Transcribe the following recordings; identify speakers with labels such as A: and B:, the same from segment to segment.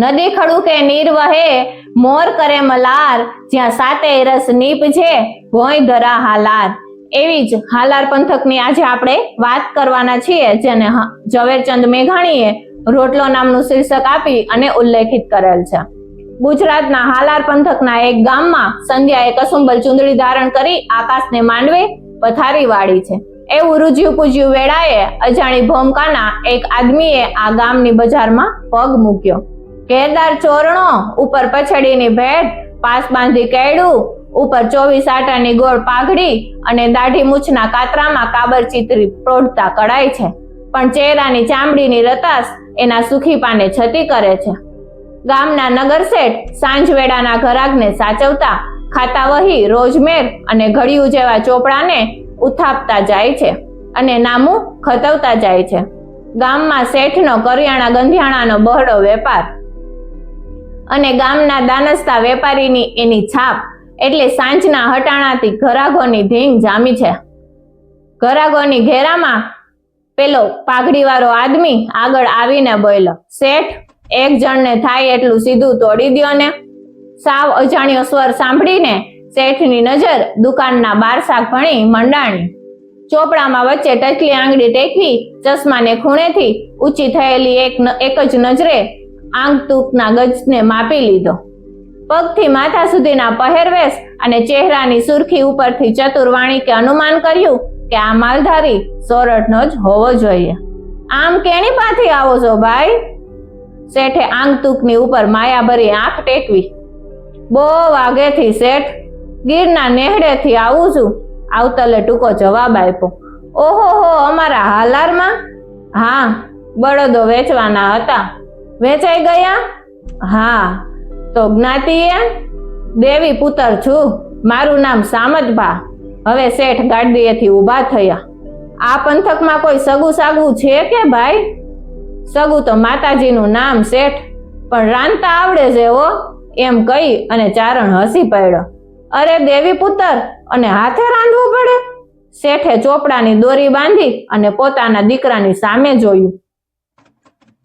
A: નદી ખડું કે નીર વહે, મોર કરે મલાર, જ્યાં સાતે રસ નીપજે ભોય ધરા હાલાર. એવી જ હાલાર પંથકની આજે આપણે વાત કરવાના છીએ, જેને ઝવેરચંદ મેઘાણીએ રોટલો નામનું શીર્ષક આપી અને ઉલ્લેખિત કરેલ છે. ગુજરાતના હાલાર પંથકના એક ગામમાં સંધ્યાએ કસુંબલ ચુંદડી ધારણ કરી આકાશને માંડવે પથારી વાળી છે. એવું રૂજ્યું પૂજ્યું વેળાએ અજાણી ભોમકાના એક આદમીએ આ ગામની બજારમાં પગ મૂક્યો. ઘેરદાર ચોરણો ઉપર પછડીની ભેટ, પાસ બાંધી કેડું ઉપર ચોવીસ આટાની ગોળ પાઘડી અને દાઢી મૂછના કાતરામાં કાબર ચિત્રી પ્રોઢતા કડાય છે. પણ ચહેરાની ચામડીની રતાસ એના સુખી પાને છતી કરે છે. ગામના નગરશેઠ સાંજવેડાના ઘરાકને સાચવતા ખાતા વહી, રોજમેર અને ઘડિયું જેવા ચોપડાને ઉથાપતા જાય છે અને નામું ખતવતા જાય છે. ગામમાં શેઠનો કરિયાણા ગંધિયાણાનો બહોળો વેપાર અને ગામના દાનસ્તા વેપારીની એની છાપ એટલે સાંજના હટાણાથી ઘરાગોની ધીંગ જામી છે. ઘરાગોની ઘેરામાં પેલો પાઘડીવાળો આદમી આગળ આવીને બોલ્યો, શેઠ, એક જણને થાય એટલું સીધું તોડી દ્યો ને. સાવ અજાણ્યો સ્વર સાંભળીને શેઠની નજર દુકાનના બાર શાક ભણી મંડાણી. ચોપડામાં વચ્ચે ટચલી આંગળી ટેકવી, ચશ્માને ખૂણેથી ઊંચી થયેલી એક એક જ નજરે આંગતૂકના ગજને માપી લીધો. પગથી માથા સુધીના પહેરવેશ અને ચહેરાની સુરખી ઉપરથી ચતુરવાણી કે અનુમાન કર્યું કે આ માલધારી સોરઠનો જ હોવો જોઈએ. આમ કેણી પાથી આવો છો ભાઈ? શેઠે આંગતૂકની ઉપર માયાભરી આંખ ટેકવી. બહુ વાગેથી શેઠ, ગીરના નેહડેથી આવું છું. આવતલે ટૂંકો જવાબ આપ્યો. ઓહો હો અમારા હાલારમાં? હા, બળદો વેચવાના હતા. વેચાઈ ગયા? હા, તો જ્ઞાતિએ દેવી પુત્ર છું, મારું નામ સામતભા હવે શેઠ ગાડીએથી ઊભા થયા. આ પંથકમાં કોઈ સગું સાગું છે કે ભાઈ? સગું તો માતાજીનું નામ શેઠ, પણ રાંધતા આવડે છે હો, એમ કહી અને ચારણ હસી પડ્યો. અરે દેવી પુત્ર, અને હાથે રાંધવું પડે? શેઠે ચોપડાની દોરી બાંધી અને પોતાના દીકરાની સામે જોયું.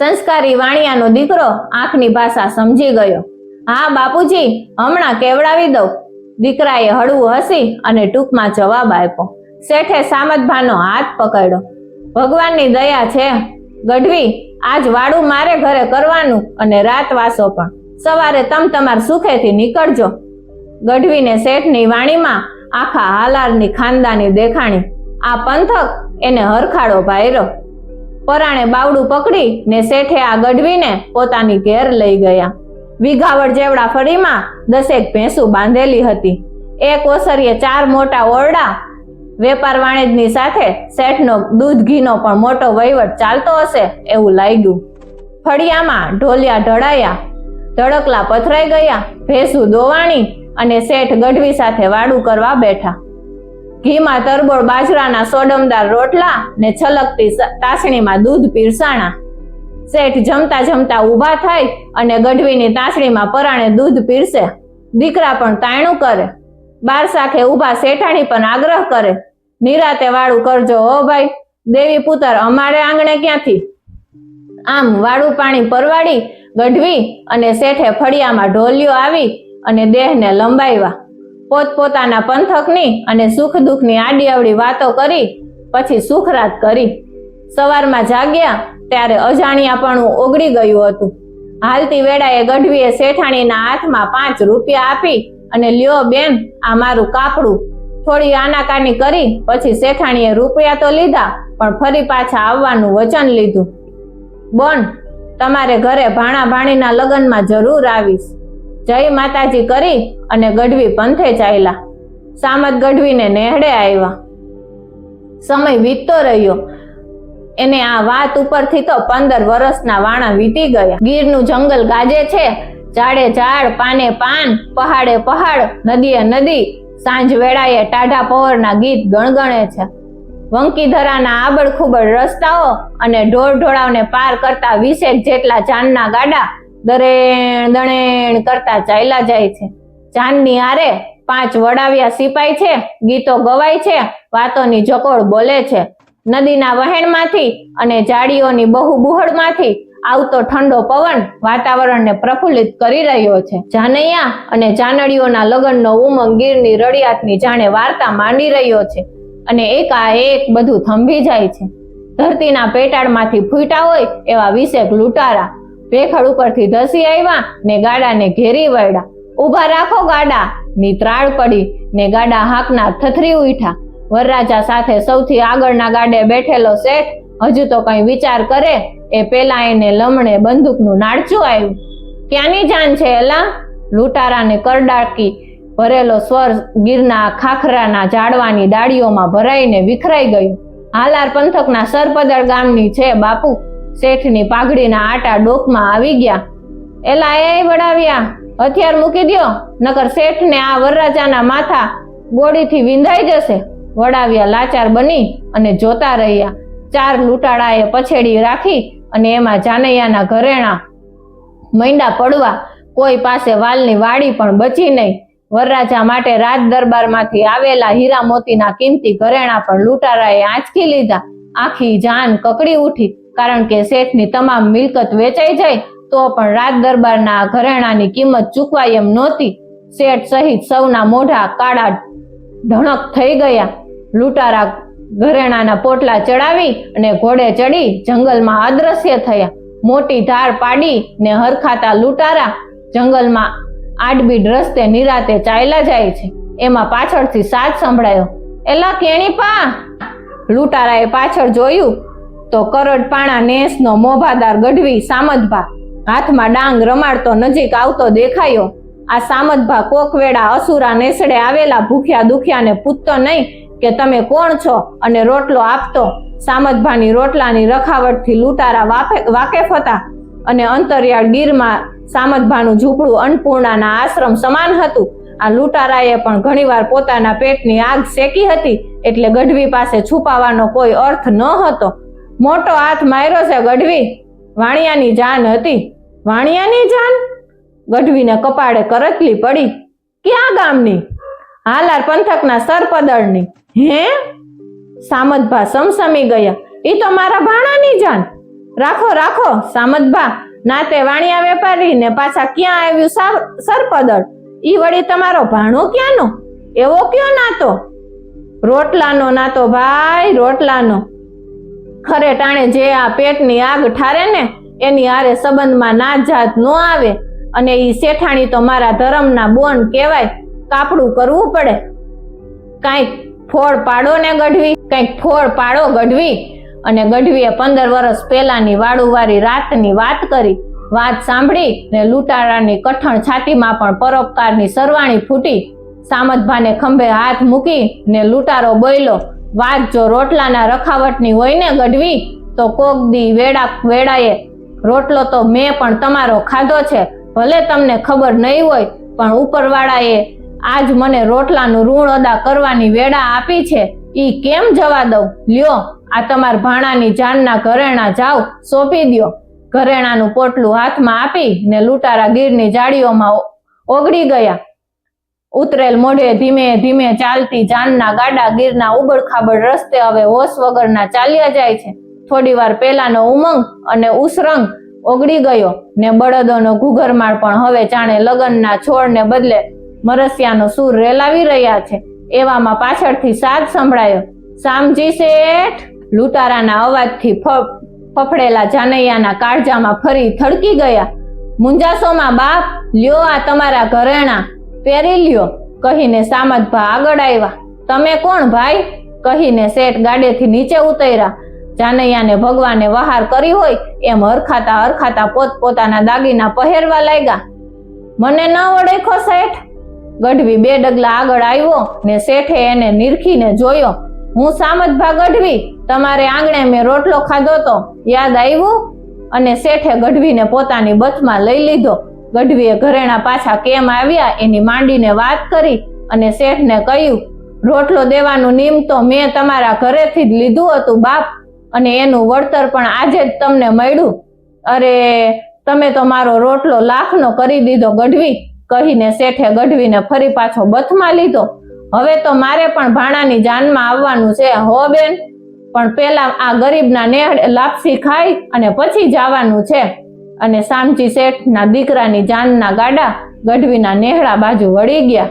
A: સંસ્કારી વાણિયાનો દીકરો આંખની ભાષા સમજી ગયો. હા, બાપુજી, હમણાં કેવડાવી દઉં. દીકરાએ હળવું હસી અને ટૂંકમાં જવાબ આપ્યો. શેઠે સામતભાનો હાથ પકડ્યો. ભગવાનની દયા છે. ગઢવી, આજ વાડું મારે ઘરે કરવાનું અને રાત વાસો પણ. સવારે તમ તમાર સુખેથી નીકળજો. ગઢવીને શેઠની વાણીમાં આખા હાલારની ખાનદાની દેખાણી. આ પંથક એને હરખાડો ભાયરો પરાણે બાવડું પકડી ને શેઠે આ ગઢવીને પોતાની ઘેર લઈ ગયા. વિઘાવડ જેવડા ફળીમાં દસેક ભેંસું બાંધેલી હતી. એક ઓસરીએ ચાર મોટા ઓરડા વેપાર વાણિજની સાથે શેઠનો દૂધ ઘીનો પણ મોટો વહીવટ ચાલતો હશે એવું લાગ્યું. ફળિયામાં ઢોલિયા ઢળાયા, ધડકલા પથરાઈ ગયા, ભેંસું દોવાણી અને શેઠ ગઢવી સાથે વાડું કરવા બેઠા. ઘીમાં તરબોળ, બાજરાના સોડમદાર રોટલા ને છલકતી તાસણીમાં દૂધ પીરસાણા. શેઠ જમતા જમતા ઊભા થાય અને ગઢવીની તાસણીમાં પરાણે દૂધ પીરસે. દીકરા પણ તાયણું કરે. બાર સાખે ઊભા શેઠાણી પણ આગ્રહ કરે. નિરાતે વાળું કરજો હો ભાઈ. દેવી પુત્ર અમારે આંગણે ક્યાંથી? આમ વાળું પાણી પરવાડી ગઢવી અને શેઠે ફળિયામાં ઢોલિયો આવી અને દેહને લંબાવ્યા. પોતપોતાના પંથકની અને સુખ દુઃખની આડી અવડી વાતો કરી, પછી સુખરાત કરી. સવારમાં જાગ્યા ત્યારે અજાણ્યાપણું ઓગળી ગયું હતું. હાલતી વેળાએ ગઢવીએ શેઠાણીના હાથમાં પાંચ રૂપિયા આપી અને લ્યો બેન, આ મારું કાપડું. થોડી આનાકાની કરી, પછી શેઠાણીએ રૂપિયા તો લીધા, પણ ફરી પાછા આવવાનું વચન લીધું. બોન, તમારે ઘરે ભાણા ભાણીના લગ્નમાં જરૂર આવીશ. જય માતાજી કરી અને ગઢવી પંથે ચાલ્યા. સામત ગઢવીને નેહડે આવ્યા. સમય વીતતો રહ્યો. એને આ વાત ઉપરથી તો પંદર વર્ષના વાણા વીતી ગયા. ગીરનું જંગલ ગાજે છે. ઝાડે ઝાડ, પાને પાન, પહાડે પહાડ, નદીએ નદી, સાંજ વેળાએ ટાઢા પહોરના ગીત ગણગણે છે. વંકીધરાના આબડ ખુબડ રસ્તાઓ અને ઢોર ઢોળાવને પાર કરતા વીસેક જેટલા જાનના ગાડા દરેણ દણેણ કરતા ચાલ્યા જાય છે. ચાંદની આરે પાંચ વડાવ્યા સિપાઈ છે, ગીતો ગવાય છે, વાતોની જકોળ બોલે છે. નદીના વહેણમાંથી અને જાડીઓની બહુ બુહળમાંથી આવતો ઠંડો પવન વાતાવરણને પ્રફુલ્લિત કરી રહ્યો છે. જાનૈયા અને જાનડીઓના લગ્નનો ઉમંગ ગીરની રડિયાતની જાણે વાર્તા માંડી રહ્યો છે અને એકાએક બધું થંભી જાય છે. ધરતીના પેટાળમાંથી ફૂટા હોય એવા વિશેક લૂંટારા ભેખડ ઉપરથી ધસી આવ્યા ને ગાડાને ઘેરી વળ્યા. ઊભા રાખો ગાડા ની ત્રાળ પડી, ને ગાડા હાકના થથરી ઉઠા વરરાજા સાથે સૌથી આગળના ગાડે બેઠેલો શેઠ હજુ તો કઈ વિચાર કરે, એ પેલા એને લમણે બંદૂકનું નાડચું આવ્યું ક્યાંની જાન છે એલા? લૂંટારાને કરડાકી ભરેલો સ્વર ગીરના ખાખરાના ઝાડવાની ડાળીઓમાં ભરાઈને વિખરાઈ ગયું. હાલાર પંથકના સરપદળ ગામની છે બાપુ શેઠની પાઘડીના આટા ડોકમાં આવી ગયા. એલા, એ વડાવ્યા હથિયાર મૂકી દ્યો, નકર શેઠને આ વરરાજાના માથા ગોળીથી વિંધાઈ જશે. વડાવ્યા લાચાર બની અને જોતા રહ્યા. ચાર લૂંટાળાએ પછેડી રાખી અને એમાં જાનૈયાના ઘરેણા મૈંડા પડવા કોઈ પાસે વાલની વાડી પણ બચી નહીં. વરરાજા માટે રાજ દરબારમાંથી આવેલા હીરા મોતીના કિંમતી ઘરેણા પણ લૂંટારાએ આંચકી લીધા. આખી જાન કકડી ઉઠી કારણ કે શેઠની તમામ મિલકત વેચાઈ જાય, તો પણ રાજ દરબારના ઘરેણાની કિંમત ચૂકવાય એમ નહોતી. શેઠ સહિત સૌના મોઢા કાળા ઢણક થઈ ગયા. લૂંટારા ઘરેણાના પોટલા ચડાવી અને ઘોડે ચડી જંગલમાં અદ્રશ્ય થયા. મોટી ધાર પાડી ને હરખાતા લૂંટારા જંગલમાં આડબીડ રસ્તે નિરાતે ચાલ્યા જાય છે. એમાં પાછળથી સાજ સંભળાયો, એલા કેણીપા! લૂંટારાએ પાછળ જોયું તો કરડપાણા નેસનો મોભાદાર ગઢવી સામદભા હાથમાં ડાંગ રમાડતો નજીક આવતો દેખાયો. આ સામતભા કોકવેડા અસુરા નેસડે આવેલા ભૂખ્યા દુખ્યાને પૂછતો નહીં કે તમે કોણ છો અને રોટલો આપતો. સામદભાની રોટલાની રખાવટથી લૂંટારા વાકેફ હતા અને અંતરિયાળ ગીરમાં સામદભાનું ઝૂંપડું અન્નપૂર્ણાના આશ્રમ સમાન હતું. આ લૂંટારાએ પણ ઘણીવાર પોતાના પેટની આગ શેકી હતી એટલે ગઢવી પાસે છુપાવાનો કોઈ અર્થ ન હતો. મોટો હાથ માર્યો છે ગઢવી. વાણિયાની જાન હતી. વાણિયાની જાન? ગઢવીને કપાળે કરતલી પડી. ક્યાં ગામની? હાલાર પંથકના સરપદળની. હે? સામદભા સમસમી ગયા. એ તો મારા ભાણાની જાન. રાખો રાખો સામદભા નાતે વાણિયા વેપારી ને પાછા ક્યાં આવ્યું સરપદળ? ઈ વળી તમારો ભાણો ક્યાંનો? એવો કયો નાતો? રોટલાનો નાતો ભાઈ, રોટલાનો. ખરે ટાણે જે આ પેટની આગ ઠારે ને, એની હારે સંબંધમાં ના જાત ન આવે. અને એ શેઠાણી તો મારા ધર્મના બોન કહેવાય, કાપડું કરવું પડે. કાંઈક ફોડ પાડો ને ગઢવી, કંઈક ફોડ પાડો ગઢવી. અને ગઢવીએ પંદર વર્ષ પહેલાની વાળુવારી રાતની વાત કરી. વાત સાંભળી ને લૂંટારાની કઠણ છાતીમાં પણ પરોપકારની સરવાણી ફૂટી. સામતભાને ખંભે હાથ મૂકી ને લૂંટારો બોયલો. વાત જો રોટલાના રખાવટની હોય ને ગઢવી, તો કોક દી વેડા વેડાએ, રોટલો તો મેં પણ તમારો ખાધો છે, ભલે તમને ખબર નહીં હોય, પણ ઉપરવાળાએ આજ મને રોટલાનું ઋણ અદા કરવાની વેડા આપી છે, ઈ કેમ જવા દઉં? લ્યો, આ તમાર ભાણાની જાનના ઘરેણા જાવ, સોંપી દ્યો. ઘરેણાનું પોટલું હાથમાં આપી ને લૂંટારા ગીરની જાળીઓમાં ઓગળી ગયા. ઉતરેલ મોઢે ધીમે ધીમે ચાલતી જાનના ગાડા ગીરના ઉબડખાબડ રસ્તે હવે હોશ વગરના ચાલ્યા જાય છે. થોડી વાર પહેલાનો ઉમંગ અને ઉસરંગ ઓગળી ગયો ને બળદોનો ઘૂઘરમાળ પણ હવે જાણે લગનના છોડને બદલે મરસિયાનો સૂર રેલાવી રહ્યા છે. એવામાં પાછળથી સાદ સંભળાયો. સામજી શેઠ! લૂંટારાના અવાજથી ફફડેલા જાનૈયાના કાળજામાં ફરી થડકી ગયા. મુંજાસોમાં બાપ, લ્યો આ તમારા ઘરેણા. પહેરી લ્યો કહીને સામતભા આગળ આવ્યા. તમે કોણ ભાઈ? કહીને શેઠ ગાડેથી નીચે ઉતર્યા. જાનૈયાને ભગવાને વહાર કરી હોય એમ હરખાતા હરખાતા પોત પોતાના દાગીના પહેરવા લાગ્યા. મને ન ઓળખો શેઠ. ગઢવી બે ડગલા આગળ આવ્યો ને શેઠે એને નિરખીને જોયો. હું સામતભા ગઢવી, તમારે આંગણે મેં રોટલો ખાધો તો, યાદ આવ્યું? અને શેઠે ગઢવીને પોતાની બથમાં લઈ લીધો. ગઢવીએ ઘરેણા પાછા કેમ આવ્યા એની માંડીને વાત કરી અને શેઠને કહ્યું, રોટલો દેવાનું નિયમ તો મેં તમારા ઘરેથી જ લીધું હતું, બાપ, અને એનું વળતર પણ આજે જ તમને મળ્યું. અરે, તમે તો મારો રોટલો લાખનો કરી દીધો ગઢવી, કહીને શેઠે ગઢવીને ફરી પાછો બથમાં લીધો. હવે તો મારે પણ ભાણાની જાનમાં આવવાનું છે, હો બેન. પણ પેલા આ ગરીબના નેહડે લાપસી ખાઈ અને પછી જવાનું છે. અને શામજી શેઠના દીકરાની જાનના ગાડા ગઢવીના નેહડા બાજુ વળી ગયા.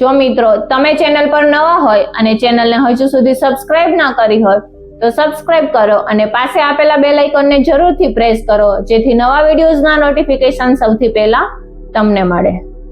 A: જો મિત્રો, તમે ચેનલ પર નવા હોય અને ચેનલને હજુ સુધી સબસ્ક્રાઇબ ના કરી હોય, તો સબસ્ક્રાઇબ કરો અને પાસે આપેલા બેલ આઇકોનને જરૂરથી પ્રેસ કરો, જેથી નવા વિડીયોઝના નોટિફિકેશન સૌથી પહેલા તમને મળે.